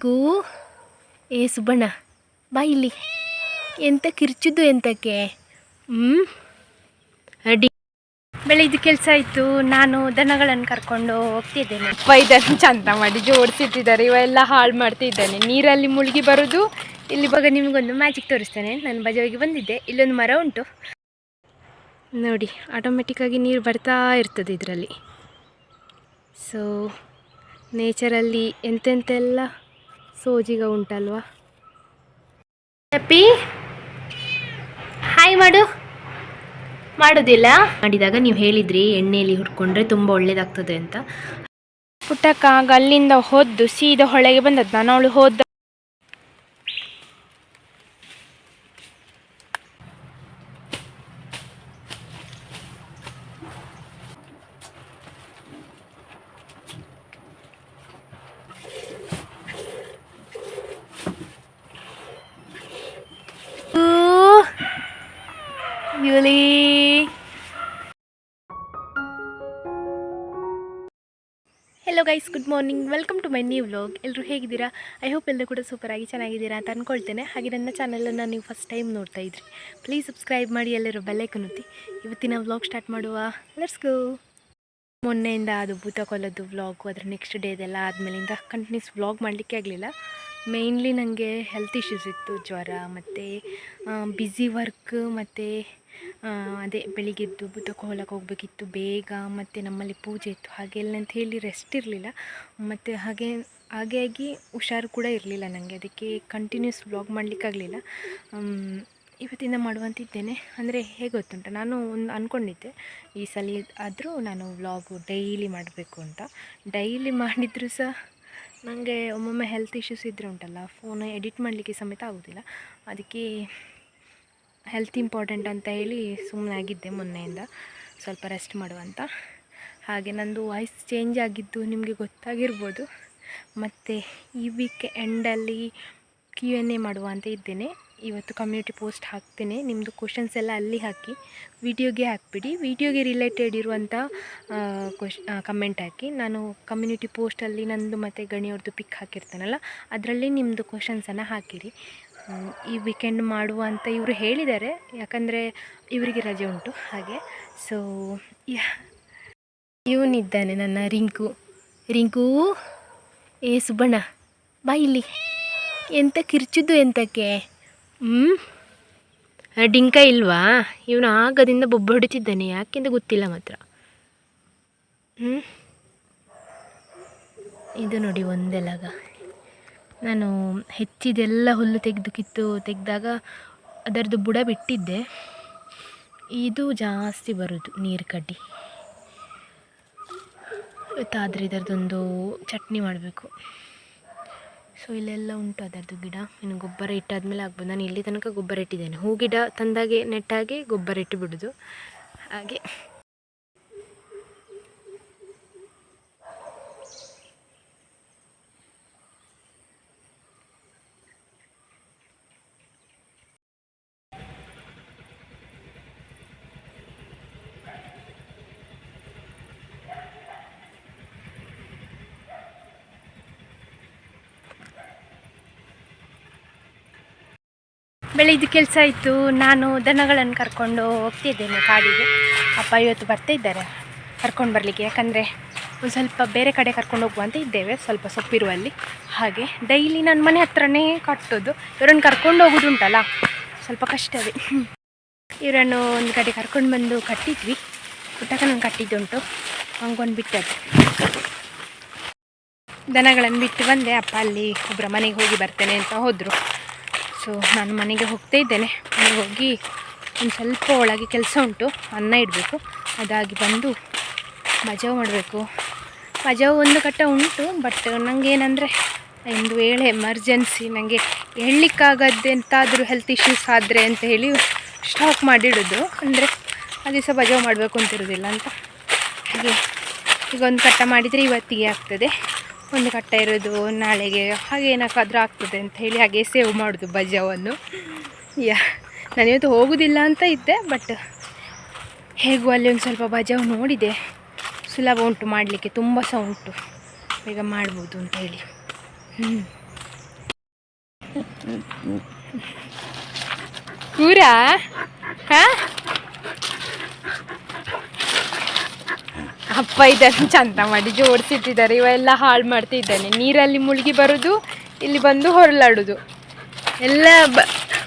ರಿಂಕು ಏ ಸುಬ್ಬಣ್ಣ, ಬಾ ಇಲ್ಲಿ. ಎಂತ ಕಿರ್ಚಿದ್ದು ಎಂತಕ್ಕೆ? ಹ್ಞೂ ಅಡಿ. ಬೆಳಿದ ಕೆಲಸ ಆಯಿತು, ನಾನು ದನಗಳನ್ನು ಕರ್ಕೊಂಡು ಹೋಗ್ತಿದ್ದೇನೆ. ಅಪ್ಪ, ಇದನ್ನು ಚಂದ ಮಾಡಿ ಜೋಡಿಸಿಟ್ಟಿದ್ದಾರೆ. ಇವೆಲ್ಲ ಹಾಳು ಮಾಡ್ತಿದ್ದಾನೆ. ನೀರಲ್ಲಿ ಮುಳುಗಿ ಬರೋದು, ಇಲ್ಲಿ ಬಗ್ಗೆ ನಿಮಗೊಂದು ಮ್ಯಾಜಿಕ್ ತೋರಿಸ್ತೇನೆ. ನಾನು ಬಜಾವಿಗೆ ಬಂದಿದ್ದೆ, ಇಲ್ಲೊಂದು ಮರ ಉಂಟು. ನೋಡಿ ಆಟೋಮೆಟಿಕ್ಕಾಗಿ ನೀರು ಬರ್ತಾ ಇರ್ತದೆ ಇದರಲ್ಲಿ. ಸೊ ನೇಚರಲ್ಲಿ ಎಂತೆಂತೆಲ್ಲ ಸೋಜಿಗ ಉಂಟಲ್ವಾ? ಹ್ಯಾಪಿ ಹಾಯ್ ಮಾಡು. ಮಾಡೋದಿಲ್ಲ? ಮಾಡಿದಾಗ ನೀವು ಹೇಳಿದ್ರಿ, ಎಣ್ಣೆಯಲ್ಲಿ ಹುಡ್ಕೊಂಡ್ರೆ ತುಂಬ ಒಳ್ಳೇದಾಗ್ತದೆ ಅಂತ. ಪುಟ್ಟಕ್ಕ ಅಲ್ಲಿಂದ ಹೊದ್ದು ಸೀದಾ ಹೊಳೆಗೆ ಬಂದದ್ದು. ನಾನು ಅವಳು ಹೋದ hello guys good morning welcome to my new vlog ಎಲ್ಲರೂ ಹೇಗಿದ್ದೀರಾ? ಐ ಹೋಪ್ ಎಲ್ಲರೂ ಕೂಡ ಸೂಪರಾಗಿ ಚೆನ್ನಾಗಿದ್ದೀರಾ ಅಂತ ಅಂದ್ಕೊಳ್ತೇನೆ ಹಾಗೆ ನನ್ನ ಚಾನಲನ್ನು ನೀವು ಫಸ್ಟ್ ಟೈಮ್ ನೋಡ್ತಾ ಇದ್ರಿ. ಪ್ಲೀಸ್ ಸಬ್ಸ್ಕ್ರೈಬ್ ಮಾಡಿ, ಎಲ್ಲರೂ ಬೆಲ್ಲೈಕನ್ ಒತ್ತಿ. ಇವತ್ತಿನ ವ್ಲಾಗ್ ಸ್ಟಾರ್ಟ್ ಮಾಡುವ. ಲೆಟ್ಸ್ ಗೋ ಮೊನ್ನೆಯಿಂದ ಅದು ಭೂತ ಕೊಲ್ಲೋದು ವ್ಲಾಗು ಅದರ ನೆಕ್ಸ್ಟ್ ಡೇದೆಲ್ಲ ಆದಮೇಲಿಂದ ಕಂಟಿನ್ಯೂಸ್ ವ್ಲಾಗ್ ಮಾಡಲಿಕ್ಕೆ ಆಗಲಿಲ್ಲ. ಮೇಯ್ನ್ಲಿ ನನಗೆ ಹೆಲ್ತ್ ಇಶ್ಯೂಸ್ ಇತ್ತು, ಜ್ವರ ಮತ್ತು ಬ್ಯುಸಿ ವರ್ಕ್ ಮತ್ತು ಅದೇ ಬೆಳಿಗ್ಗೆದ್ದು ಭೂತ ಕೊಲ್ಲಕ್ಕೆ ಹೋಗಬೇಕಿತ್ತು, ಬೇಗ ಮತ್ತು ನಮ್ಮಲ್ಲಿ ಪೂಜೆ ಇತ್ತು. ಹಾಗೆಲ್ಲ ಅಂತ ಹೇಳಿ ರೆಸ್ಟ್ ಇರಲಿಲ್ಲ. ಮತ್ತು ಹಾಗೆ ಹಾಗಾಗಿ ಹುಷಾರು ಕೂಡ ಇರಲಿಲ್ಲ ನನಗೆ ಅದಕ್ಕೆ ಕಂಟಿನ್ಯೂಸ್ ವ್ಲಾಗ್ ಮಾಡಲಿಕ್ಕಾಗಲಿಲ್ಲ ಇವತ್ತಿಂದ ಮಾಡುವಂತಿದ್ದೇನೆ. ಅಂದರೆ ಹೇಗೆ ಗೊತ್ತುಂಟ? ನಾನು ಒಂದು ಅಂದ್ಕೊಂಡಿದ್ದೆ ಈ ಸಲ ಆದರೂ ನಾನು ವ್ಲಾಗು ಡೈಲಿ ಮಾಡಬೇಕು ಅಂತ. ಡೈಲಿ ಮಾಡಿದರೂ ಸಹ ನನಗೆ ಒಮ್ಮೊಮ್ಮೆ ಹೆಲ್ತ್ ಇಶ್ಯೂಸ್ ಇದ್ದರೆ ಉಂಟಲ್ಲ ಫೋನ್ ಎಡಿಟ್ ಮಾಡಲಿಕ್ಕೆ ಸಮೇತ ಆಗೋದಿಲ್ಲ. ಅದಕ್ಕೆ ಹೆಲ್ತ್ ಇಂಪಾರ್ಟೆಂಟ್ ಅಂತ ಹೇಳಿ ಸುಮ್ಮನೆ ಆಗಿದ್ದೆ ಮೊನ್ನೆಯಿಂದ. ಸ್ವಲ್ಪ ರೆಸ್ಟ್ ಮಾಡುವಂತ. ಹಾಗೆ ನಂದು ವಾಯ್ಸ್ ಚೇಂಜ್ ಆಗಿದ್ದು ನಿಮಗೆ ಗೊತ್ತಾಗಿರ್ಬೋದು. ಮತ್ತು ಈ ವೀಕ್ ಎಂಡಲ್ಲಿ ಕ್ಯೂ ಎನ್ ಎ ಮಾಡುವ ಅಂತ ಇದ್ದೇನೆ. ಇವತ್ತು ಕಮ್ಯುನಿಟಿ ಪೋಸ್ಟ್ ಹಾಕ್ತೇನೆ. ನಿಮ್ಮದು ಕ್ವಶನ್ಸ್ ಎಲ್ಲ ಅಲ್ಲಿ ಹಾಕಿ. ವಿಡಿಯೋಗೆ ಹಾಕಿಬಿಡಿ. ವಿಡಿಯೋಗೆ ರಿಲೇಟೆಡ್ ಇರುವಂಥ ಕ್ವಶ್ ಕಮೆಂಟ್ ಹಾಕಿ. ನಾನು ಕಮ್ಯುನಿಟಿ ಪೋಸ್ಟಲ್ಲಿ ನಂದು ಮತ್ತು ಗಣಿಯವ್ರದ್ದು ಪಿಕ್ ಹಾಕಿರ್ತಾನಲ್ಲ, ಅದರಲ್ಲಿ ನಿಮ್ಮದು ಕ್ವಶನ್ಸನ್ನು ಹಾಕಿರಿ. ಈ ವೀಕೆಂಡ್ ಮಾಡುವ ಅಂತ ಇವರು ಹೇಳಿದ್ದಾರೆ. ಯಾಕಂದರೆ ಇವರಿಗೆ ರಜೆ ಉಂಟು. ಹಾಗೆ. ಸೊ ಇವನಿದ್ದಾನೆ ನನ್ನ ರಿಂಕು. ರಿಂಕು, ಏ ಸುಬ್ಬಣ್ಣ, ಬಾ ಇಲ್ಲಿ. ಎಂತ ಕಿರ್ಚಿದ್ದು ಎಂತಕ್ಕೆ? ಹ್ಞೂ ಡಿಂಕ ಇಲ್ವಾ? ಇವನು ಆಗದಿಂದ ಬೊಬ್ಬ ಹೊಡಿತಿದ್ದಾನೆ. ಯಾಕೆಂತ ಗೊತ್ತಿಲ್ಲ ಮಾತ್ರ. ಹ್ಞೂ ಇದು ನೋಡಿ ಒಂದೆಲಗ ನಾನು ಹೆಚ್ಚಿದೆಲ್ಲ ಹುಲ್ಲು ತೆಗೆದು ಕಿತ್ತು ತೆಗೆದಾಗ ಅದರದ್ದು ಬುಡ ಬಿಟ್ಟಿದ್ದೆ. ಇದು ಜಾಸ್ತಿ ಬರೋದು ನೀರು ಕಡ್ಡಿ. ಇವತ್ತಾದರೆ ಇದರದೊಂದು ಚಟ್ನಿ ಮಾಡಬೇಕು. ಸೊ ಇಲ್ಲೆಲ್ಲ ಉಂಟು ಅದರದ್ದು ಗಿಡ. ಇನ್ನು ಗೊಬ್ಬರ ಇಟ್ಟಾದ್ಮೇಲೆ ಆಗ್ಬೋದು. ನಾನು ಇಲ್ಲಿ ತನಕ ಗೊಬ್ಬರ ಇಟ್ಟಿದ್ದೇನೆ. ಹೂ ಗಿಡ ತಂದಾಗೆ ನೆಟ್ಟಾಗೆ ಗೊಬ್ಬರ ಇಟ್ಟು ಬಿಡೋದು. ಹಾಗೆ. ಬೆಳಿಗ್ಗೆ ಕೆಲಸ ಇತ್ತು ನಾನು ದನಗಳನ್ನು ಕರ್ಕೊಂಡು ಹೋಗ್ತಿದ್ದೇನೆ ಕಾಡಿಗೆ. ಅಪ್ಪ ಇವತ್ತು ಬರ್ತಾ ಇದ್ದಾರೆ ಕರ್ಕೊಂಡು ಬರಲಿಕ್ಕೆ. ಯಾಕಂದರೆ ಒಂದು ಸ್ವಲ್ಪ ಬೇರೆ ಕಡೆ ಕರ್ಕೊಂಡು ಹೋಗುವ ಅಂತ ಇದ್ದೇವೆ, ಸ್ವಲ್ಪ ಸೊಪ್ಪಿರುವಲ್ಲಿ. ಹಾಗೆ ಡೈಲಿ ನನ್ನ ಮನೆ ಹತ್ರನೇ ಕಟ್ಟೋದು. ಇವರನ್ನು ಕರ್ಕೊಂಡು ಹೋಗೋದುಂಟಲ್ಲ ಸ್ವಲ್ಪ ಕಷ್ಟವೇ ಇವರನ್ನು ಒಂದು ಕಡೆ ಕರ್ಕೊಂಡು ಬಂದು ಕಟ್ಟಿದ್ವಿ. ಪುಟ್ಟಕ್ಕನನ್ನು ಕಟ್ಟಿದ್ದುಂಟು ಹಂಗೊಂದು ಬಿಟ್ಟದ್ದು. ದನಗಳನ್ನು ಬಿಟ್ಟು ಬಂದೆ. ಅಪ್ಪ ಅಲ್ಲಿ ಒಬ್ಬರ ಮನೆಗೆ ಹೋಗಿ ಬರ್ತೇನೆ ಅಂತ ಹೋದರು. ಸೊ ನಾನು ಮನೆಗೆ ಹೋಗ್ತಾ ಇದ್ದೇನೆ. ಮನೆಗೆ ಹೋಗಿ ಒಂದು ಸ್ವಲ್ಪ ಒಳಗೆ ಕೆಲಸ ಉಂಟು. ಅನ್ನ ಇಡಬೇಕು. ಅದಾಗಿ ಬಂದು ಮಜಾವು ಮಾಡಬೇಕು. ಮಜಾವು ಒಂದು ಕಟ್ಟ ಉಂಟು ಬಟ್ ನನಗೇನಂದರೆ ಒಂದು ವೇಳೆ ಎಮರ್ಜೆನ್ಸಿ ನನಗೆ ಹೇಳಲಿಕ್ಕಾಗದ್ದೆಂತಾದರೂ ಹೆಲ್ತ್ ಇಶ್ಯೂಸ್ ಆದರೆ ಅಂತ ಹೇಳಿ ಸ್ಟಾಕ್ ಮಾಡಿಡೋದು. ಅಂದರೆ ಆ ದಿವಸ ಮಜಾವು ಮಾಡಬೇಕು ಅಂತಿರೋದಿಲ್ಲ ಅಂತ. ಹಾಗೆ ಈಗ ಒಂದು ಕಟ್ಟ ಮಾಡಿದರೆ ಇವತ್ತಿಗೆ ಆಗ್ತದೆ. ಒಂದು ಕಟ್ಟ ಇರೋದು ನಾಳೆಗೆ ಹಾಗೆ ಏನಕ್ಕಾದ್ರೂ ಆಗ್ತದೆ ಅಂತ ಹೇಳಿ ಹಾಗೆ ಸೇವ್ ಮಾಡೋದು ಬಜಾವನ್ನು ಯಾ ನಾನಿವತ್ತು ಹೋಗೋದಿಲ್ಲ ಅಂತ ಇದ್ದೆ ಬಟ್ ಹೇಗೂ ಅಲ್ಲಿ ಒಂದು ಸ್ವಲ್ಪ ಬಜಾವ್ ನೋಡಿದೆ ಸುಲಭ ಉಂಟು ಮಾಡಲಿಕ್ಕೆ ತುಂಬ ಸಹ ಉಂಟು ಬೇಗ ಮಾಡ್ಬೋದು ಅಂತ ಹೇಳಿ ಹ್ಞೂ ಪೂರಾ ಹಾ ಅಪ್ಪ ಇದನ್ನು ಚಂದ ಮಾಡಿ ಜೋಡಿಸಿಟ್ಟಿದ್ದಾರೆ. ಇವೆಲ್ಲ ಹಾಳು ಮಾಡ್ತಿದ್ದಾನೆ. ನೀರಲ್ಲಿ ಮುಳುಗಿ ಬರೋದು, ಇಲ್ಲಿ ಬಂದು ಹೊರಲಾಡೋದು ಎಲ್ಲ ಬ,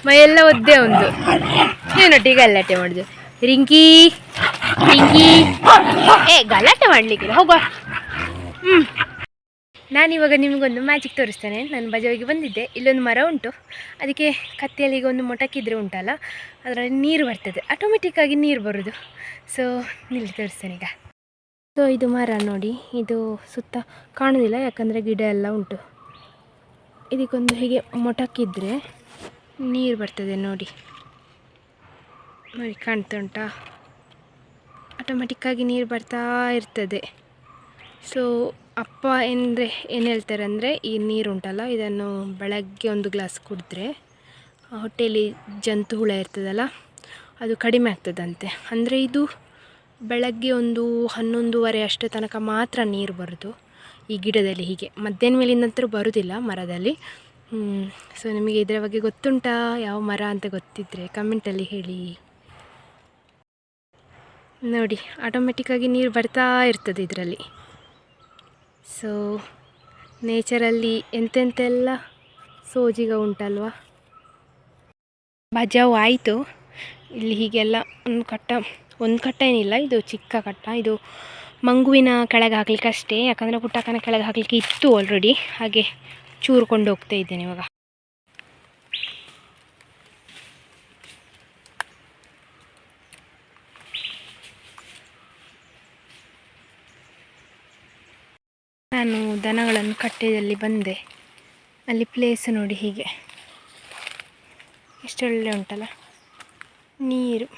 ಮೈಯೆಲ್ಲ ಒದ್ದೆ ಒಂದು. ನೀನೊಟ್ಟಿಗೆ ಗಲಾಟೆ ಮಾಡಿದೆ. ರಿಂಕಿ ರಿಂಕಿ. ಏ, ಗಲಾಟೆ ಮಾಡಲಿಕ್ಕಿಲ್ಲ. ಹೋಗುವ ಹ್ಞೂ ನಾನಿವಾಗ ನಿಮಗೊಂದು ಮ್ಯಾಜಿಕ್ ತೋರಿಸ್ತೇನೆ. ನಾನು ಬಜಾವಿಗೆ ಬಂದಿದ್ದೆ. ಇಲ್ಲೊಂದು ಮರ ಉಂಟು. ಅದಕ್ಕೆ ಕತ್ತಿಯಲ್ಲಿ ಈಗ ಒಂದು ಮೊಟಕಿದ್ರೆ ಉಂಟಲ್ಲ, ಅದರಲ್ಲಿ ನೀರು ಬರ್ತದೆ. ಆಟೋಮೆಟಿಕ್ಕಾಗಿ ನೀರು ಬರೋದು. ಸೊ ನಿಲ್ಲಿ ತೋರಿಸ್ತೇನೆ ಈಗ. ಸೊ, ಇದು ಮರ ನೋಡಿ. ಇದು ಸುತ್ತ ಕಾಣೋದಿಲ್ಲ, ಯಾಕಂದರೆ ಗಿಡ ಎಲ್ಲ ಉಂಟು. ಇದಕ್ಕೊಂದು ಹೀಗೆ ಮೊಟಕಿದ್ರೆ ನೀರು ಬರ್ತದೆ ನೋಡಿ. ನೋಡಿ, ಕಾಣ್ತಾ ಉಂಟಾ? ಆಟೋಮೆಟಿಕ್ಕಾಗಿ ನೀರು ಬರ್ತಾ ಇರ್ತದೆ. ಸೊ ಅಪ್ಪ ಏನಂದರೆ ಏನು ಹೇಳ್ತಾರೆ ಅಂದರೆ ಈ ನೀರು ಉಂಟಲ್ಲ, ಇದನ್ನು ಬೆಳಗ್ಗೆ ಒಂದು ಗ್ಲಾಸ್ ಕುಡಿದ್ರೆ ಹೊಟ್ಟೆಯಲ್ಲಿ ಜಂತು ಹುಳ ಇರ್ತದಲ್ಲ, ಅದು ಕಡಿಮೆ ಆಗ್ತದಂತೆ. ಅಂದರೆ ಇದು ಬೆಳಗ್ಗೆ ಒಂದು ಹನ್ನೊಂದುವರೆ ಅಷ್ಟೇ ತನಕ ಮಾತ್ರ ನೀರು ಬರೋದು. ಈ ಗಿಡದಲ್ಲಿ ಹೀಗೆ. ಮಧ್ಯಾಹ್ನ ಮೇಲಿನ ಬರುವುದಿಲ್ಲ ಮರದಲ್ಲಿ. ಸೊ ನಿಮಗೆ ಇದರ ಬಗ್ಗೆ ಗೊತ್ತುಂಟಾ? ಯಾವ ಮರ ಅಂತ ಗೊತ್ತಿದ್ದರೆ ಕಮೆಂಟಲ್ಲಿ ಹೇಳಿ. ನೋಡಿ ಆಟೋಮೆಟಿಕ್ಕಾಗಿ ನೀರು ಬರ್ತಾ ಇರ್ತದೆ ಇದರಲ್ಲಿ. ಸೊ ನೇಚರಲ್ಲಿ ಎಂತೆಂತೆಲ್ಲ ಸೋಜಿಗ ಉಂಟಲ್ವಾ? ಬಜಾವು ಆಯಿತು. ಇಲ್ಲಿ ಹೀಗೆಲ್ಲ ಒಂದು ಕಟ್ಟ ಒಂದು ಕಟ್ಟ ಏನಿಲ್ಲ, ಇದು ಚಿಕ್ಕ ಕಟ್ಟ. ಇದು ಮಂಗುವಿನ ಕೆಳಗೆ ಹಾಕ್ಲಿಕ್ಕೆ ಅಷ್ಟೇ, ಯಾಕಂದರೆ ಪುಟ್ಟಕ್ಕನ ಕೆಳಗೆ ಹಾಕಲಿಕ್ಕೆ ಇತ್ತು ಆಲ್ರೆಡಿ ಹಾಗೆ ಚೂರ್ಕೊಂಡು ಹೋಗ್ತಾ ಇದ್ದೇನೆ ಇವಾಗ. ನಾನು ದನಗಳನ್ನು ಕಟ್ಟೆಯಲ್ಲಿ ಬಂದೆ. ಅಲ್ಲಿ ಪ್ಲೇಸ್ ನೋಡಿ ಹೀಗೆ. ಎಷ್ಟೊಳ್ಳೆ ಉಂಟಲ್ಲ? ನೀರು.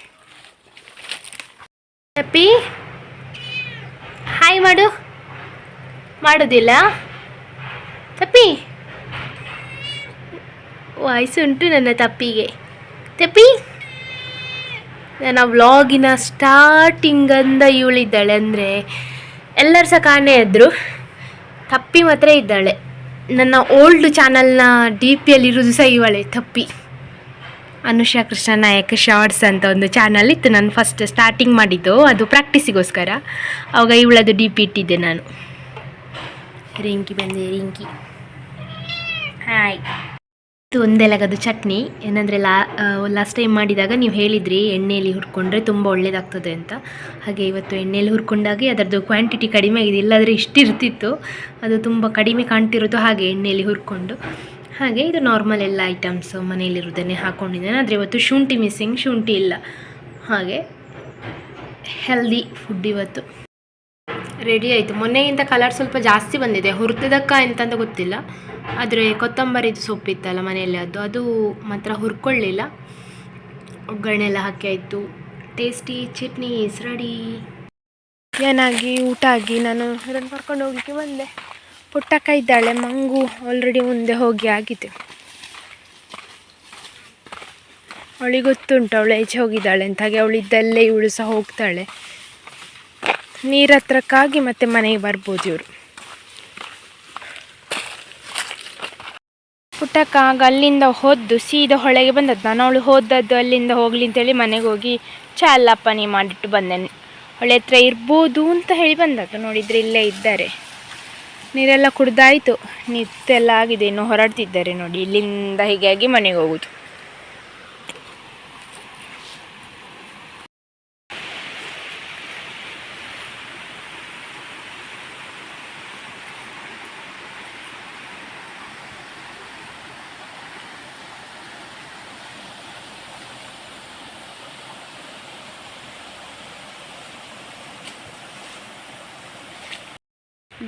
ತಪ್ಪಿ ಹಾಯ್ ಮಾಡು. ಮಾಡೋದಿಲ್ಲ. ತಪ್ಪಿ. ವಾಯ್ಸ್ ಉಂಟು ನನ್ನ ತಪ್ಪಿಗೆ. ತಪ್ಪಿ. ನನ್ನ ವ್ಲಾಗಿನ ಸ್ಟಾರ್ಟಿಂಗಂದ ಇವಳಿದ್ದಾಳೆ ಅಂದರೆ ಎಲ್ಲರೂ ಸಹ ಕಾಣೆ ಇದ್ದರು ತಪ್ಪಿ ಮಾತ್ರ ಇದ್ದಾಳೆ. ನನ್ನ ಓಲ್ಡ್ ಚಾನಲ್ನ ಡಿ ಪಿಯಲ್ಲಿರೋದು ಸಹ ಇವಳೆ, ತಪ್ಪಿ. ಅನುಷಾ ಕೃಷ್ಣ ನಾಯಕ್ ಶಾರ್ಟ್ಸ್ ಅಂತ ಒಂದು ಚಾನಲ್ ಇತ್ತು. ನಾನು ಫಸ್ಟ್ ಸ್ಟಾರ್ಟಿಂಗ್ ಮಾಡಿದ್ದು. ಅದು ಪ್ರಾಕ್ಟೀಸಿಗೋಸ್ಕರ ಆವಾಗ ಇವಳದು ಡಿ ಪಿ ಇಟ್ಟಿದ್ದೆ ನಾನು. ರಿಂಕಿ ಬಂದೆ ರಿಂಕಿ. ಹಾಯ್ ಇದು ಒಂದೆಲಗದು ಚಟ್ನಿ. ಏನಂದರೆ ಲಾ ಲಾಸ್ಟ್ ಟೈಮ್ ಮಾಡಿದಾಗ ನೀವು ಹೇಳಿದ್ರಿ ಎಣ್ಣೆಯಲ್ಲಿ ಹುರ್ಕೊಂಡ್ರೆ ತುಂಬ ಒಳ್ಳೆಯದಾಗ್ತದೆ ಅಂತ. ಹಾಗೆ ಇವತ್ತು ಎಣ್ಣೆಯಲ್ಲಿ ಹುರ್ಕೊಂಡಾಗೆ ಅದರದ್ದು ಕ್ವಾಂಟಿಟಿ ಕಡಿಮೆ ಆಗಿದೆ. ಇಲ್ಲಾದರೆ ಇಷ್ಟಿರ್ತಿತ್ತು. ಅದು ತುಂಬ ಕಡಿಮೆ ಕಾಣ್ತಿರೋದು ಹಾಗೆ ಎಣ್ಣೆಯಲ್ಲಿ ಹುರ್ಕೊಂಡು. ಹಾಗೆ ಇದು ನಾರ್ಮಲ್ ಎಲ್ಲ ಐಟಮ್ಸು ಮನೆಯಲ್ಲಿರೋದನ್ನೇ ಹಾಕ್ಕೊಂಡಿದ್ದೇನೆ ಆದರೆ ಇವತ್ತು ಶುಂಠಿ ಮಿಸ್ಸಿಂಗ್ ಶುಂಠಿ ಇಲ್ಲ. ಹಾಗೆ ಹೆಲ್ದಿ ಫುಡ್ ಇವತ್ತು. ರೆಡಿ ಆಯಿತು. ಮೊನ್ನೆಗಿಂತ ಕಲರ್ ಸ್ವಲ್ಪ ಜಾಸ್ತಿ ಬಂದಿದೆ. ಹುರಿದಕ್ಕ ಎಂತಂತ ಗೊತ್ತಿಲ್ಲ. ಆದರೆ ಕೊತ್ತಂಬರಿದು ಸೊಪ್ಪಿತ್ತಲ್ಲ ಮನೆಯಲ್ಲಿ ಅದು. ಅದು ಮಾತ್ರ ಹುರ್ಕೊಳ್ಳಿಲ್ಲ. ಒಗ್ಗರಣೆ ಎಲ್ಲ ಹಾಕಿ ಆಯಿತು. ಟೇಸ್ಟಿ ಚಟ್ನಿ ಇಸ್ ಏನಾಗಿ ಊಟ ಆಗಿ ನಾನು ಇದನ್ನು ಕರ್ಕೊಂಡು ಹೋಗಲಿಕ್ಕೆ ಬಂದೆ. ಪುಟ್ಟಕ್ಕ ಇದ್ದಾಳೆ, ಮಂಗು ಆಲ್ರೆಡಿ ಮುಂದೆ ಹೋಗಿ ಆಗಿದೆ. ಅವಳಿಗೆ ಗೊತ್ತುಂಟು, ಅವಳು ಈಚೆ ಹೋಗಿದ್ದಾಳೆ ಅಂತ ಹಾಗೆ ಅವಳಿದ್ದಲ್ಲೇ ಇವಳು ಸಹ ಹೋಗ್ತಾಳೆ. ನೀರ ಹತ್ರಕ್ಕಾಗಿ ಮತ್ತೆ ಮನೆಗೆ ಬರ್ಬೋದು ಇವರು. ಪುಟ್ಟಕ್ಕ ಆಗ ಅಲ್ಲಿಂದ ಹೋದ್ದು ಸೀದಾ ಹೊಳೆಗೆ ಬಂದದ್ದು. ನಾನು ಅವಳು ಹೋದದ್ದು ಅಲ್ಲಿಂದ ಹೋಗ್ಲಿ ಅಂತೇಳಿ ಮನೆಗೆ ಹೋಗಿ ಚಾ ಅಲ್ಲಪ್ಪನಿ ಮಾಡಿಟ್ಟು ಬಂದೆ ಹೊಳೆ ಹತ್ರ ಇರ್ಬೋದು ಅಂತ ಹೇಳಿ ಬಂದದ್ದು. ನೋಡಿದರೆ ಇಲ್ಲೇ ಇದ್ದಾರೆ. ನೀರೆಲ್ಲ ಕುಡ್ದಾಯಿತು. ನಿತ್ತೆಲ್ಲ ಆಗಿದೆ ಇನ್ನು ಹೊರಡ್ತಿದ್ದಾರೆ ನೋಡಿ. ಇಲ್ಲಿಂದ ಹೀಗಾಗಿ ಮನೆಗೆ ಹೋಗುದು.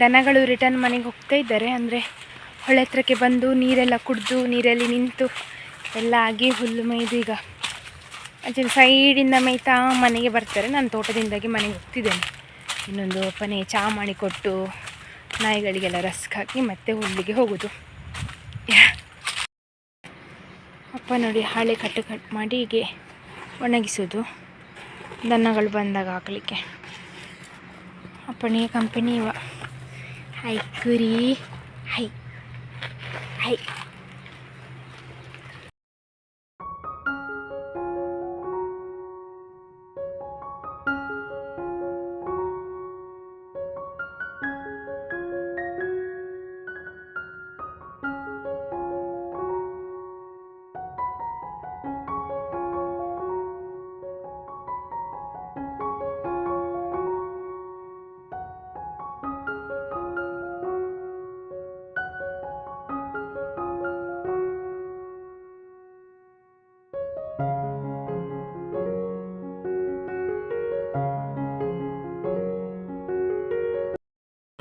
ದನಗಳು ರಿಟರ್ನ್ ಮನೆಗೆ ಹೋಗ್ತಾ ಇದ್ದಾರೆ. ಅಂದರೆ ಹೊಳೆ ಹತ್ರಕ್ಕೆ ಬಂದು ನೀರೆಲ್ಲ ಕುಡಿದು ನೀರಲ್ಲಿ ನಿಂತು ಎಲ್ಲ ಆಗಿ ಹುಲ್ಲು ಮೇಯ್ದು ಈಗ ಆ್ಯಕ್ಚುಲಿ ಸೈಡಿಂದ ಮೇಯ್ತಾ ಮನೆಗೆ ಬರ್ತಾರೆ. ನಾನು ತೋಟದಿಂದಾಗಿ ಮನೆಗೆ ಹೋಗ್ತಿದ್ದೇನೆ. ಇನ್ನೊಂದು ಅಪ್ಪನೇ ಚಹಾ ಮಾಡಿಕೊಟ್ಟು ನಾಯಿಗಳಿಗೆಲ್ಲ ರಸ್ಕ್ ಹಾಕಿ ಮತ್ತೆ ಹುಲ್ಲಿಗೆ ಹೋಗೋದು. ಅಪ್ಪ ನೋಡಿ ಹಾಳೆ ಕಟ್ಟು ಕಟ್ ಮಾಡಿ ಹೀಗೆ ಒಣಗಿಸೋದು. ದನಗಳು ಬಂದಾಗ ಹಾಕಲಿಕ್ಕೆ. ಅಪ್ಪನಿಗೆ ಕಂಪನಿ ಇವ. ಹೈ ಕುರಿ ಹೈ ಹೈ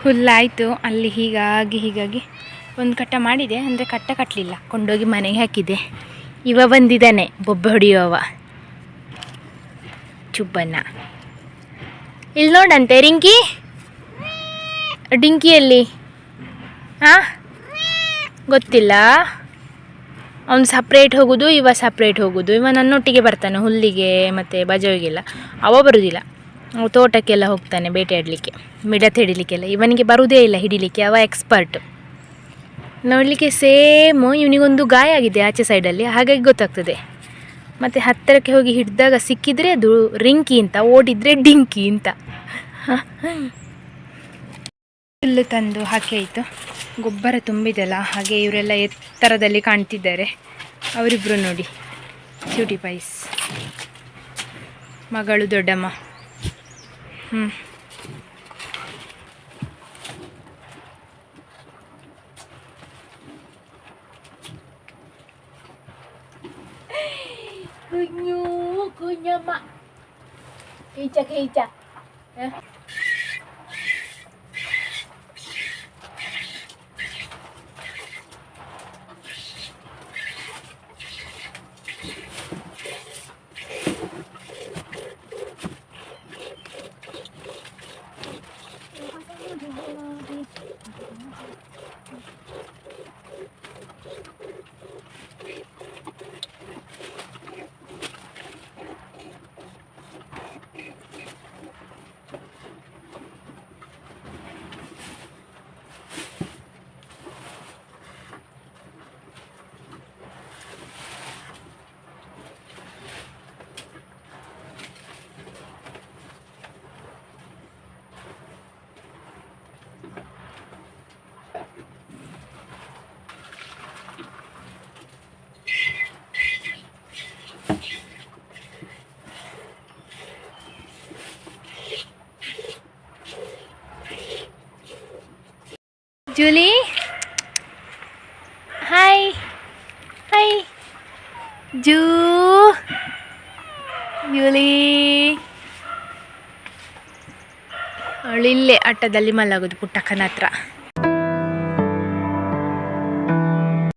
ಹುಲ್ಲಾಯಿತು, ಅಲ್ಲಿ ಹೀಗಾಗಿ ಹೀಗಾಗಿ ಒಂದು ಕಟ್ಟ ಮಾಡಿದೆ, ಅಂದರೆ ಕಟ್ಟ ಕಟ್ಟಲಿಲ್ಲ ಕೊಂಡೋಗಿ ಮನೆಗೆ ಹಾಕಿದೆ. ಇವ ಬಂದಿದ್ದಾನೆ, ಬೊಬ್ಬೆ ಹೊಡಿಯುವವ ಚುಬ್ಬನ್ನ ಇಲ್ಲಿ ನೋಡಂತೆ, ರಿಂಕಿ? ಡಿಂಕಿಯಲ್ಲಿ ಹಾಂ ಗೊತ್ತಿಲ್ಲ. ಅವ್ನು ಸಪ್ರೇಟ್ ಹೋಗೋದು, ಇವ ಸಪ್ರೇಟ್ ಹೋಗೋದು. ಇವ ನನ್ನೊಟ್ಟಿಗೆ ಬರ್ತಾನೆ, ಹುಲ್ಲಿಗೆ ಮತ್ತು ಬಜವಿಗೆಲ್ಲ. ಅವ ಬರುವುದಿಲ್ಲ ಅವ ತೋಟಕ್ಕೆಲ್ಲ ಹೋಗ್ತಾನೆ ಬೇಟೆಯಾಡಲಿಕ್ಕೆ ಮಿಡತೆ ಹಿಡಿಲಿಕ್ಕೆಲ್ಲ. ಇವನಿಗೆ ಬರುವುದೇ ಇಲ್ಲ ಹಿಡಿಲಿಕ್ಕೆ, ಅವ ಎಕ್ಸ್ಪರ್ಟ್ ನೋಡಲಿಕ್ಕೆ ಸೇಮ್ ಇವನಿಗೊಂದು ಗಾಯ ಆಗಿದೆ ಆಚೆ ಸೈಡಲ್ಲಿ ಹಾಗಾಗಿ ಗೊತ್ತಾಗ್ತದೆ. ಮತ್ತು ಹತ್ತಿರಕ್ಕೆ ಹೋಗಿ ಹಿಡಿದಾಗ ಸಿಕ್ಕಿದರೆ ಅದು ರಿಂಕಿ ಅಂತ, ಓಡಿದರೆ ಡಿಂಕಿ ಅಂತ. ಹುಲ್ಲು ತಂದು ಹಾಕಿ ಆಯಿತು. ಗೊಬ್ಬರ ತುಂಬಿದೆಲ್ಲ, ಹಾಗೆ ಇವರೆಲ್ಲ ಎತ್ತರದಲ್ಲಿ ಕಾಣ್ತಿದ್ದಾರೆ. ಅವರಿಬ್ಬರು ನೋಡಿ. ಚೂಟಿ ಪೈಸ್ ಮಗಳು ದೊಡ್ಡಮ್ಮ. Hmm. Kenyuk, kenyamak. Kecak, kecak. Julie hi hi zoo Julie ಅವಳಿಲ್ಲೇ ಅಟ್ಟದಲ್ಲಿ ಮಲಗೋದು ಪುಟ್ಟಕ್ಕನ ಹತ್ರ.